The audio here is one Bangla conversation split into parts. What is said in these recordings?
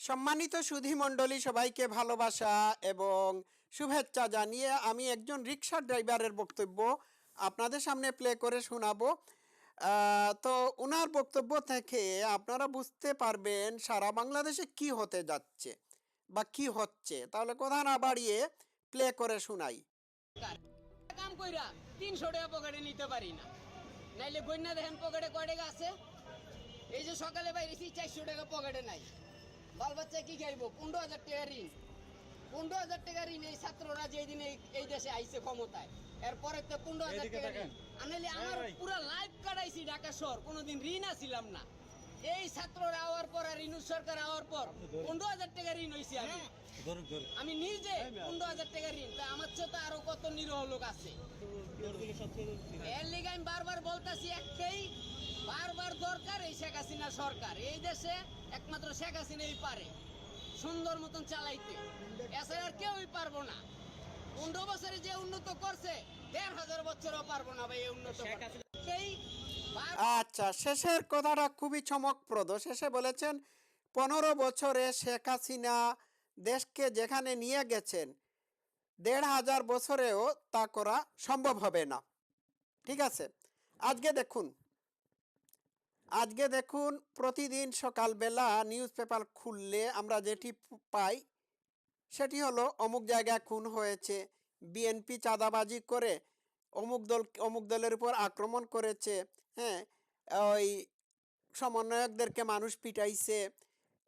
সম্মানিত সুধী মণ্ডলী সবাইকে ভালোবাসা এবং শুভেচ্ছা জানিয়ে আমি একজন রিক্সা ড্রাইভারের বক্তব্য আপনাদের সামনে প্লে করে শোনাবো। তো ওনার বক্তব্য থেকে আপনারা বুঝতে পারবেন সারা বাংলাদেশে কি হতে যাচ্ছে বা কি হচ্ছে। তাহলে কথা না বাড়িয়ে প্লে করে শোনাই। কাম কইরা তিনশো টাকা পকেটে নিতে পারি না। নাইলে দেখেন পকেটে কয় টাকা আছে? এই যে সকালে বাইরেছি, চারশো টাকা পকেটে নাই। বাল বাচ্চা কি খাইবো? পনেরো হাজার টাকা ঋণ। পনেরো হাজার টাকা ঋণ এই ছাত্ররা যেদিন এই এই দেশে আইছে ক্ষমতায়। এরপরে তো পনেরো হাজার টাকা ঋণ। আনাইলে আমার পুরো লাইফ কাটাইছি ঢাকা শহর। কোনোদিন ঋণ আসিলাম না। এই ছাত্ররা আওয়ার পর আর রিনু সরকার আওয়ার পর পনেরো হাজার টাকা ঋণ হয়েছি আমি। ধরুক আমি নিজে পনেরো হাজার টাকা ঋণ। তা আমার চেয়ে তো আরও কত নিরহ লোক আছে। এর লিগে আমি বারবার বলতাছি একটাই বারবার দরকার এই শেখ হাসিনা সরকার। এই দেশে একমাত্র শেখ হাসিনাই পারে সুন্দর মতন চালাইতে। এছাড়া আর কেউই পারব না। পনেরো বছরে যে উন্নত করছে দেড় হাজার বছরও পারব না ভাই এই উন্নত বার- আচ্ছা শেষের কথাটা খুবই চমকপ্রদ। শেষে বলেছেন পনেরো বছরে শেখ হাসিনা দেশকে যেখানে নিয়ে গেছেন দেড় হাজার বছরেও তা করা সম্ভব হবে না। ঠিক আছে? আজকে দেখুন আজকে দেখুন, প্রতিদিন সকালবেলা নিউজ পেপার খুললে আমরা যেটি পাই, সেটি হলো অমুক জায়গায় খুন হয়েছে বিএনপি চাঁদাবাজি করে অমুক দল, অমুক দলের উপর আক্রমণ করেছে হ্যাঁ ওই সমন্বয়কদেরকে মানুষ পিটাইছে,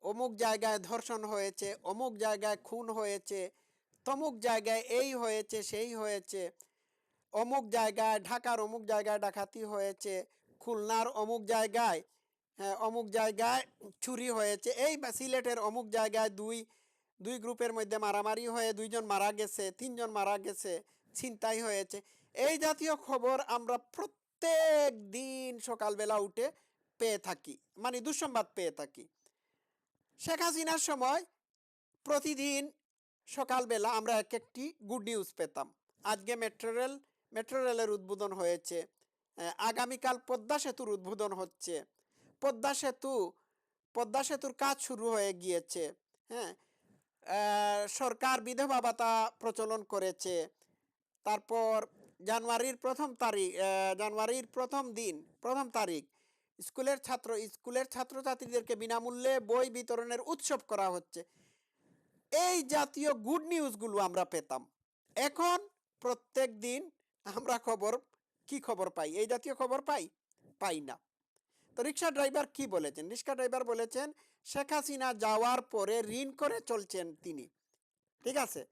অমুক জায়গায় ধর্ষণ হয়েছে, অমুক জায়গায় খুন হয়েছে, তমুক জায়গায় এই হয়েছে, সেই হয়েছে, অমুক জায়গায় ঢাকার অমুক জায়গায় ডাকাতি হয়েছে খুলনার অমুক জায়গায় হ্যাঁ, অমুক জায়গায় চুরি হয়েছে। এই বা সিলেটের অমুক জায়গায় দুই দুই গ্রুপের মধ্যে মারামারি হয়ে দুইজন মারা গেছে তিনজন মারা গেছে ছিনতাই হয়েছে। এই জাতীয় খবর আমরা প্রত্যেক দিন সকালবেলা উঠে পেয়ে থাকি মানে দুঃসংবাদ পেয়ে থাকি। শেখ হাসিনার সময় প্রতিদিন সকালবেলা আমরা এক একটি গুড নিউজ পেতাম। আজকে মেট্রো রেল মেট্রো রেলের উদ্বোধন হয়েছে। আগামীকাল পদ্মা সেতুর উদ্বোধন হচ্ছে। পদ্মা সেতু, পদ্মা সেতুর কাজ শুরু হয়ে গিয়েছে হ্যাঁ? সরকার বিধবা ভাতা প্রচলন করেছে। তারপর জানুয়ারির প্রথম তারিখ জানুয়ারির প্রথম দিন, প্রথম তারিখ, স্কুলের ছাত্র, স্কুলের ছাত্রছাত্রীদেরকে বিনামূল্যে বই বিতরণের উৎসব করা হচ্ছে। এই জাতীয় গুড নিউজগুলো আমরা পেতাম। এখন প্রত্যেক দিন আমরা খবর কি খবর পাই? এই জাতীয় খবর পাই? পাই না। তো রিক্সা ড্রাইভার কি বলেছেন? রিক্সা ড্রাইভার বলেছেন, শেখ হাসিনা যাওয়ার পরে ঋণ করে চলছেন তিনি। ঠিক আছে?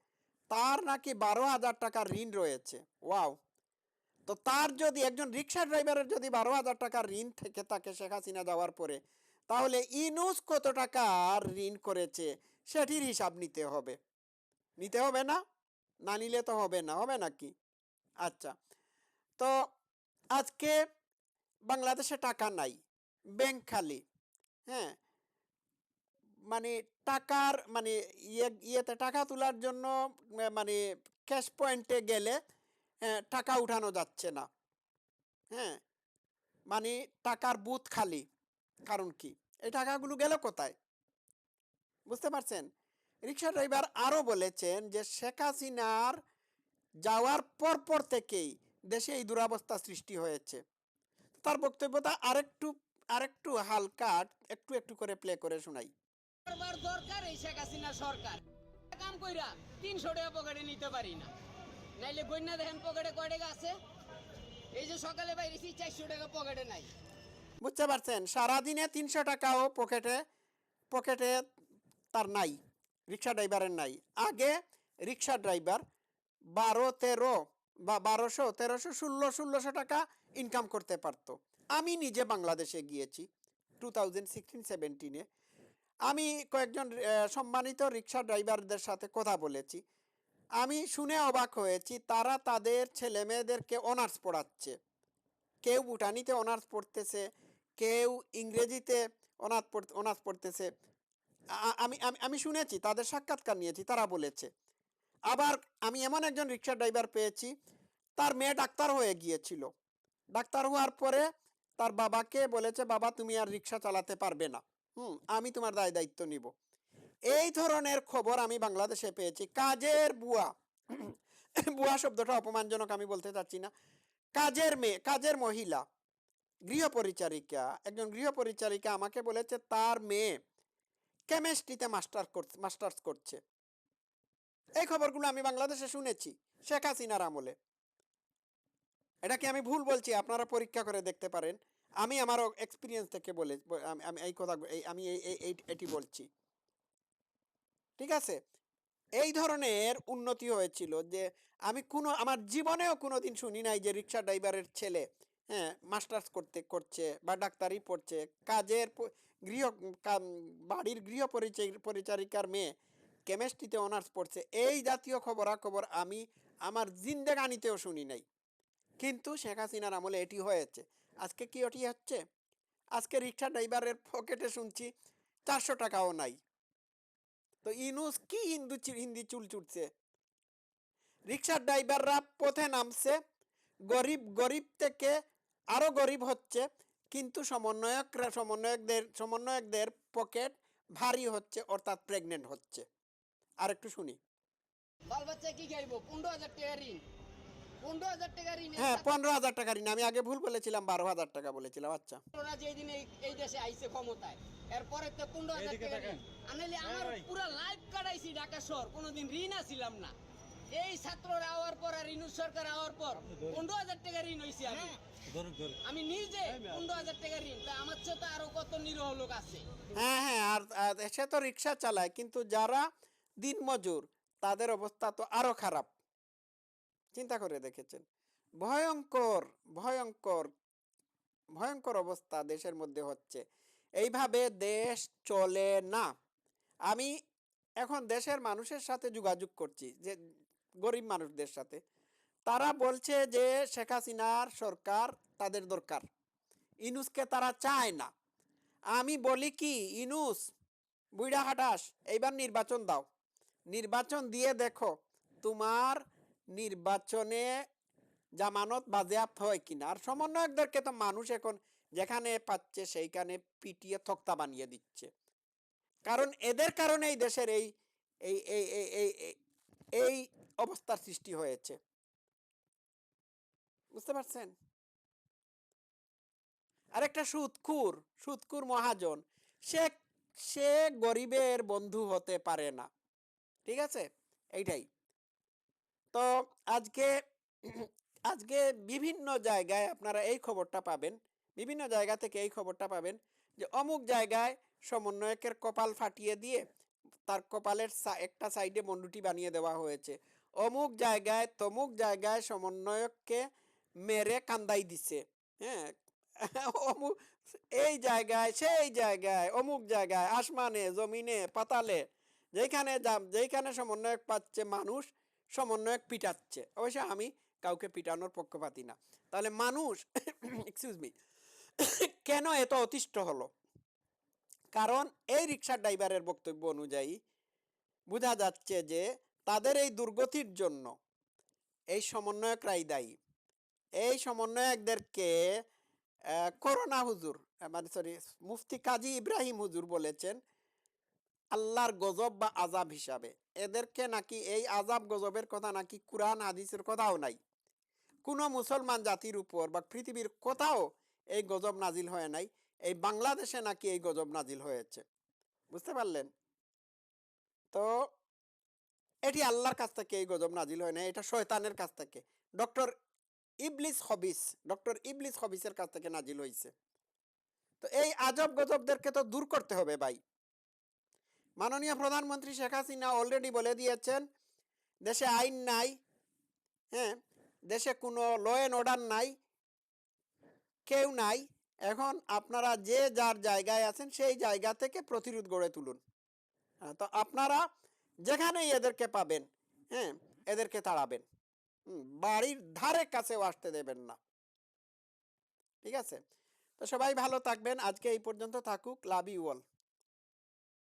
তার নাকি বারো হাজার টাকার ঋণ রয়েছে। ওয়াও! তো তার যদি একজন রিক্সা ড্রাইভারের যদি বারো হাজার টাকার ঋণ থেকে তাকে শেখ হাসিনা যাওয়ার পরে, তাহলে ইনুস কত টাকার ঋণ করেছে সেটির হিসাব নিতে হবে। নিতে হবে না? না নিলে তো হবে না। হবে নাকি আচ্ছা। তো আজকে বাংলাদেশে টাকা নাই ব্যাংক খালি হ্যাঁ? মানে টাকার মানে ইয়ে ইয়েতে টাকা তোলার জন্য মানে ক্যাশ পয়েন্টে গেলে টাকা উঠানো যাচ্ছে না হ্যাঁ? মানে টাকার বুথ খালি, কারণ কি? এই টাকাগুলো গেল কোথায়? বুঝতে পারছেন? রিক্সা ড্রাইভার আরও বলেছেন যে শেখ হাসিনার যাওয়ার পর পর থেকেই দেশে এই দুরাবস্থা সৃষ্টি হয়েছে। তার বক্তব্যটা আরেকটু আরেকটু হালকা একটু একটু করে প্লে করে শোনাই। বারবার দরকার এই শেখ হাসিনা সরকার। কাম কইরা তিনশো টাকা পকেটে নিতে পারি না। নাইলে গন্যা দেখেন পকেটে কয় টাকা আছে? এই যে সকালে বাইরেছি চারশো টাকা পকেটে নাই। বুঝতে পারছেন? সারাদিনে তিনশো টাকাও পকেটে পকেটে তার নাই। রিক্সা ড্রাইভারের নাই। আগে রিক্সা ড্রাইভার বারো তেরো বা বারোশো, তেরোশো ষোলো ষোলোশো টাকা ইনকাম করতে পারতো। আমি নিজে বাংলাদেশে গিয়েছি টু থাউজেন্ড সিক্সটিন সেভেন্টিনে আমি কয়েকজন সম্মানিত রিক্সা ড্রাইভারদের সাথে কথা বলেছি। আমি শুনে অবাক হয়েছি, তারা তাদের ছেলে মেয়েদেরকে অনার্স পড়াচ্ছে। কেউ ভুটানিতে অনার্স পড়তেছে, কেউ ইংরেজিতে অনার্স পড়- অনার্স পড়তেছে। আমি আমি শুনেছি, তাদের সাক্ষাৎকার নিয়েছি, তারা বলেছে। আবার আমি এমন একজন রিক্সা ড্রাইভার পেয়েছি, তার মেয়ে ডাক্তার হয়ে গিয়েছিল। ডাক্তার হওয়ার পরে তার বাবাকে বলেছে, বাবা, তুমি আর রিক্সা চালাতে পারবে না। হুম, আমি তোমার দায় দায়িত্ব নিব। এই ধরনের খবর আমি বাংলাদেশে পেয়েছি। কাজের বুয়া বুয়া শব্দটা অপমানজনক, আমি বলতে চাচ্ছি না। কাজের মেয়ে, কাজের মহিলা গৃহ পরিচারিকা একজন গৃহ পরিচারিকা আমাকে বলেছে, তার মেয়ে কেমিস্ট্রিতে মাস্টার মাস্টার্স করছে। এই খবরগুলো আমি বাংলাদেশে শুনেছি, শেখ হাসিনার আমলে। এটা কি আমি ভুল বলছি? আপনারা পরীক্ষা করে দেখতে পারেন। আমি আমার এক্সপিরিয়েন্স থেকে বলে আমি- এই কথা আমি এটি বলছি। ঠিক আছে? এই ধরনের উন্নতি হয়েছিল যে, আমি কোনো, আমার জীবনেও কোনোদিন শুনি নাই যে রিক্সা ড্রাইভারের ছেলে হ্যাঁ মাস্টার্স করতে, করছে বা ডাক্তারি পড়ছে। কাজের গৃহ বাড়ির গৃহ পরিচয়, পরিচারিকার মেয়ে কেমিস্ট্রিতে অনার্স পড়ছে, এই জাতীয় খবরাখবর আমি আমার জিন্দেগানিতেও শুনি নাই। কিন্তু শেখ হাসিনার আমলে এটি হয়েছে। আজকে কি ওটি হচ্ছে? আজকে রিক্সা ড্রাইভারের পকেটে শুনছি চারশো টাকাও নাই। তো ইনুস কি হিন্দু হিন্দি চুল চুটছে? রিক্সার ড্রাইভাররা পথে নামছে, গরিব গরিব থেকে আরও গরিব হচ্ছে, কিন্তু সমন্বয়করা, সমন্বয়কদের সমন্বয়কদের পকেট ভারী হচ্ছে, অর্থাৎ প্রেগনেন্ট হচ্ছে। আর একটু শুনি। বাল বাচ্চা কি খাইবো পনেরো হাজার টাকা ঋণ। পনেরো হাজার টাকা ঋণ হ্যাঁ পনেরো হাজার টাকা ঋণ। আমি আগে ভুল বলেছিলাম বারো হাজার টাকা বলেছিলাম আচ্ছা। ওরা যেদিন এই এই দেশে আইছে ক্ষমতায় এরপরে তো পনেরো হাজার টাকা ঋণ। আনাইলে আমার পুরো লাইফ কাটাইছি ঢাকা শহর কোনোদিন ঋণ আসিলাম না। এই ছাত্ররা আওয়ার পর আর রিনু সরকার আওয়ার পর পনেরো হাজার টাকা ঋণ হয়েছি আমি। আমি নিজে পনেরো হাজার টাকা ঋণ। তা আমার চেয়ে তো আরও কত নিরহ লোক আছে। হ্যাঁ হ্যাঁ আর আর সে তো রিক্সা চালায় কিন্তু যারা দিনমজুর তাদের অবস্থা তো আরও খারাপ। চিন্তা করে দেখেছেন? ভয়ঙ্কর ভয়ঙ্কর ভয়ঙ্কর অবস্থা দেশের মধ্যে হচ্ছে। এইভাবে দেশ চলে না। আমি এখন দেশের মানুষের সাথে যোগাযোগ করছি, যে গরিব মানুষদের সাথে। তারা বলছে যে শেখ হাসিনার সরকার তাদের দরকার। ইনুসকে তারা চায় না। আমি বলি কি, ইনুস, বুইড়া হাটাস, এইবার নির্বাচন দাও। নির্বাচন দিয়ে দেখো, তোমার নির্বাচনে জামানত বাজেয়াপ্ত হয় কিনা। আর সমন্বয়কদেরকে তো মানুষ এখন যেখানে পাচ্ছে সেইখানে পিটিয়ে তক্তা বানিয়ে দিচ্ছে। কারণ এদের কারণে এই দেশের এই এই এই এই এই অবস্থার সৃষ্টি হয়েছে। বুঝতে পারছেন? আরেকটা সুদকুর সুৎকুর মহাজন। সে সে গরিবের বন্ধু হতে পারে না। ঠিক আছে? এইটাই। তো আজকে আজকে বিভিন্ন জায়গায় আপনারা এই খবরটা পাবেন, বিভিন্ন জায়গা থেকে এই খবরটা পাবেন যে অমুক জায়গায় সমন্বয়কের কপাল ফাটিয়ে দিয়ে তার কপালের একটা সাইডে মন্ডুটি বানিয়ে দেওয়া হয়েছে। অমুক জায়গায় তমুক জায়গায় সমন্বয়ককে মেরে কান্দাই দিছে হ্যাঁ? অমুক, এই জায়গায়, সেই জায়গায়, অমুক জায়গায়, আসমানে, জমিনে, পাতালে যেখানে যেখানে সমন্বয়ক পাচ্ছে মানুষ, সমন্বয়ক পিটাচ্ছে। অবশ্য আমি কাউকে পিটানোর পক্ষপাতি না। তাহলে মানুষ এক্সকিউজ মি কেন এত অতিষ্ঠ হলো? কারণ এই রিক্সা ড্রাইভারের বক্তব্য অনুযায়ী বোঝা যাচ্ছে যে তাদের এই দুর্গতির জন্য এই সমন্বয়করাই দায়ী। এই সমন্বয়কদেরকে করোনা হুজুর মানে সরি মুফতি কাজী ইব্রাহিম হুজুর বলেছেন আল্লাহর গজব বা আজাব হিসাবে। এদেরকে নাকি এই আজাব গজবের কথা নাকি কুরআন, হাদিসের কথাও নাই। কোনো মুসলমান জাতির উপর বা পৃথিবীর কোথাও এই গজব নাজিল হয় নাই। এই বাংলাদেশে নাকি এই গজব নাজিল হয়েছে। বুঝতে পারলেন? তো এটি আল্লাহর কাছ থেকে এই গজব নাজিল হয় না এটা শয়তানের কাছ থেকে। ডক্টর ইবলিস হবিস ডক্টর ইবলিস হবিসের কাছ থেকে নাজিল হয়েছে তো এই আজব গজবদেরকে তো দূর করতে হবে ভাই। মাননীয় প্রধানমন্ত্রী শেখ হাসিনা অলরেডি বলে দিয়েছেন, দেশে আইন নাই হ্যাঁ দেশে কোনো ল অ্যান্ড অর্ডার নাই, কেউ নাই, এখন আপনারা যে যার জায়গায় আছেন সেই জায়গা থেকে প্রতিরোধ গড়ে তুলুন। তো আপনারা যেখানেই এদেরকে পাবেন হ্যাঁ এদেরকে তাড়াবেন। বাড়ির ধারে কাছেও আসতে দেবেন না। ঠিক আছে? তো সবাই ভালো থাকবেন, আজকে এই পর্যন্ত থাকুক লাভ ইউ অল